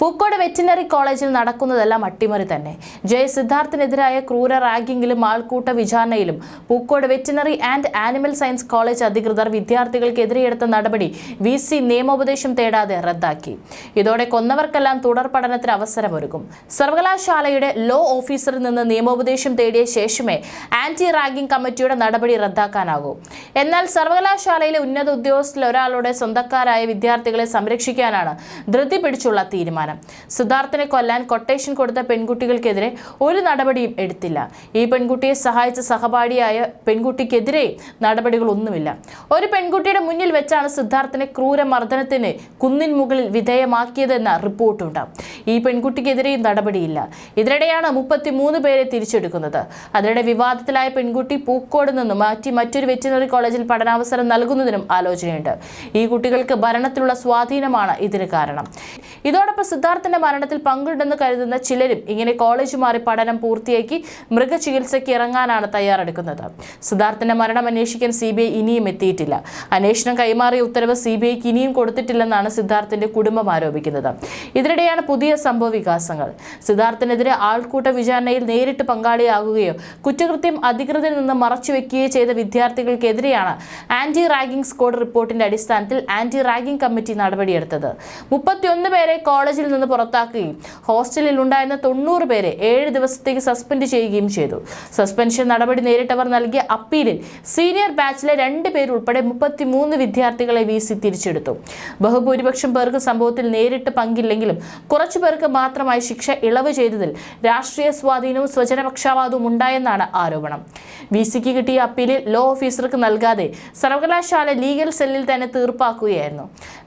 Pookode veterinary കോളേജിൽ നടക്കുന്നതെല്ലാം അട്ടിമറി തന്നെ. ജയ സിദ്ധാർത്ഥിനെതിരായ ക്രൂര റാഗിങ്ങിലും ആൾക്കൂട്ട വിചാരണയിലും Pookode veterinary and animal science college അധികൃതർ വിദ്യാർത്ഥികൾക്കെതിരെയെടുത്ത നടപടി വി സി നിയമോപദേശം തേടാതെ റദ്ദാക്കി. ഇതോടെ കൊന്നവർക്കെല്ലാം തുടർ പഠനത്തിന് അവസരമൊരുക്കും. സർവകലാശാലയുടെ ലോ ഓഫീസറിൽ നിന്ന് നിയമോപദേശം തേടിയ ശേഷമേ ആന്റി റാഗിംഗ് കമ്മിറ്റിയുടെ നടപടി റദ്ദാക്കാനാകൂ. എന്നാൽ സർവകലാശാലയിലെ ഉന്നത ഉദ്യോഗസ്ഥരിൽ ഒരാളുടെ സ്വന്തക്കാരായ വിദ്യാർത്ഥികളെ സംരക്ഷിക്കാനാണ് ധൃതി പിടിച്ചുള്ള തീരുമാനം. സിദ്ധാർത്ഥിനെ കൊല്ലാൻ കൊട്ടേഷൻ കൊടുത്ത പെൺകുട്ടികൾക്കെതിരെ ഒരു നടപടിയും എടുത്തില്ല. ഈ പെൺകുട്ടിയെ സഹായിച്ച സഹപാഠിയായ പെൺകുട്ടിക്കെതിരെ നടപടികളൊന്നുമില്ല. ഒരു പെൺകുട്ടിയുടെ മുന്നിൽ വെച്ചാണ് സിദ്ധാർത്ഥിനെ ക്രൂരമർദ്ദനത്തിന് കുന്നിൻ മുകളിൽ വിധേയമാക്കിയതെന്ന റിപ്പോർട്ടുണ്ട്. ഈ പെൺകുട്ടിക്കെതിരെയും നടപടിയില്ല. ഇതിനിടെയാണ് മുപ്പത്തിമൂന്ന് പേരെ തിരിച്ചെടുക്കുന്നത്. അതിനിടെ വിവാദത്തിലായ പെൺകുട്ടി പൂക്കോട് നിന്ന് മാറ്റി മറ്റൊരു വെറ്റിനറി കോളേജിൽ പഠനാവസരം നൽകുന്നതിനും ആലോചനയുണ്ട്. ഈ കുട്ടികൾക്ക് ഭരണത്തിലുള്ള സ്വാധീനമാണ് ഇതിന് കാരണം. ഇതോടൊപ്പം സിദ്ധാർത്ഥന്റെ മരണത്തിൽ പങ്കുണ്ടെന്ന് കരുതുന്ന ചിലരും ഇങ്ങനെ കോളേജ് മാറി പഠനം പൂർത്തിയാക്കി മൃഗചികിത്സയ്ക്ക് ഇറങ്ങാനാണ് തയ്യാറെടുക്കുന്നത്. സിദ്ധാർത്ഥന്റെ മരണം അന്വേഷിക്കാൻ സി ഇനിയും എത്തിയിട്ടില്ല. അന്വേഷണം കൈമാറിയ ഉത്തരവ് സി ഇനിയും കൊടുത്തിട്ടില്ലെന്നാണ് സിദ്ധാർത്ഥന്റെ കുടുംബം ആരോപിക്കുന്നത്. ഇതിനിടെയാണ് പുതിയ സംഭവ വികാസങ്ങൾ. സിദ്ധാർത്ഥിനെതിരെ ആൾക്കൂട്ട വിചാരണയിൽ നേരിട്ട് പങ്കാളിയാകുകയോ കുറ്റകൃത്യം അധികൃതരിൽ നിന്ന് മറച്ചുവെക്കുകയോ ചെയ്ത വിദ്യാർത്ഥികൾക്കെതിരെയാണ് ആന്റി റാഗിംഗ് സ്ക്വാഡ് റിപ്പോർട്ടിന്റെ അടിസ്ഥാനത്തിൽ ആന്റി റാഗിംഗ് കമ്മിറ്റി നടപടിയെടുത്തത്. മുപ്പത്തിയൊന്ന് പേരെ കോളേജിൽ നിന്ന് പുറത്താക്കുകയും ഹോസ്റ്റലിൽ ഉണ്ടായിരുന്ന തൊണ്ണൂറ് പേരെ ഏഴ് ദിവസത്തേക്ക് സസ്പെൻഡ് ചെയ്യുകയും ചെയ്തു. സസ്പെൻഷൻ നടപടി നേരിട്ടവർ നൽകിയ അപ്പീലിൽ സീനിയർ ബാച്ചിലെ രണ്ട് പേരുൾപ്പെടെ മുപ്പത്തിമൂന്ന് വിദ്യാർത്ഥികളെ വി സി തിരിച്ചെടുത്തു. ബഹുഭൂരിപക്ഷം പേർക്ക് സംഭവത്തിൽ നേരിട്ട് പങ്കില്ലെങ്കിലും കുറച്ചു പേർക്ക് മാത്രമായി ശിക്ഷ ഇളവ് ചെയ്തതിൽ രാഷ്ട്രീയ സ്വാധീനവും സ്വജനപക്ഷപാതവും ഉണ്ടായെന്നാണ് ആരോപണം. വി സിക്ക് കിട്ടിയ അപ്പീലിൽ ലോ ഓഫീസർക്ക് നൽകാതെ സർവകലാശാല ലീഗൽ സെല്ലിൽ തന്നെ തീർപ്പാക്കുകയായിരുന്നു.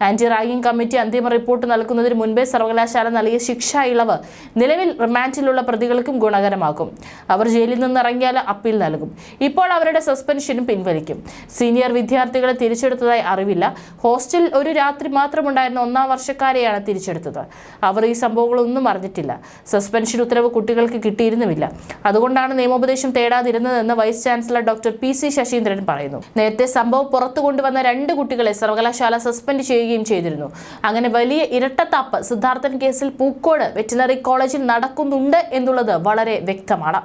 ആന്റി റാഗിംഗ് കമ്മിറ്റി അന്തിമ റിപ്പോർട്ട് നൽകുന്നതിന് മുൻപേ സർവകലാശാല നൽകിയ ശിക്ഷാ ഇളവ് നിലവിൽ റിമാൻഡിലുള്ള പ്രതികൾക്കും ഗുണകരമാക്കും അവർ ജയിലിൽ നിന്നിറങ്ങിയാൽ അപ്പീൽ നൽകും. ഇപ്പോൾ അവരുടെ സസ്പെൻഷനും പിൻവലിക്കും. സീനിയർ വിദ്യാർത്ഥികളെ തിരിച്ചെടുത്തതായി അറിവില്ല. ഹോസ്റ്റലിൽ ഒരു രാത്രി മാത്രമുണ്ടായിരുന്ന ഒന്നാം വർഷക്കാരെയാണ് തിരിച്ചെടുത്തത്. അവർ ഈ സംഭവങ്ങളൊന്നും അറിഞ്ഞിട്ടില്ല. സസ്പെൻഷൻ ഉത്തരവ് കുട്ടികൾക്ക് കിട്ടിയിരുന്നുമില്ല. അതുകൊണ്ടാണ് നിയമോപദേശം തേടാതിരുന്നതെന്ന് vice chancellor doctor P C Sasindran പറയുന്നു. നേരത്തെ സംഭവം പുറത്തു കൊണ്ടുവന്ന രണ്ട് കുട്ടികളെ സർവകലാശാല സസ്പെൻഡ് ചെയ്യുകയും ചെയ്തിരുന്നു. അങ്ങനെ വലിയ ഇരട്ടത്താപ്പ് സിദ്ധാർത്ഥൻ കേസിൽ പൂക്കോട് വെറ്റിനറി കോളേജിൽ നടക്കുന്നുണ്ട് എന്നുള്ളത് വളരെ വ്യക്തമാണ്.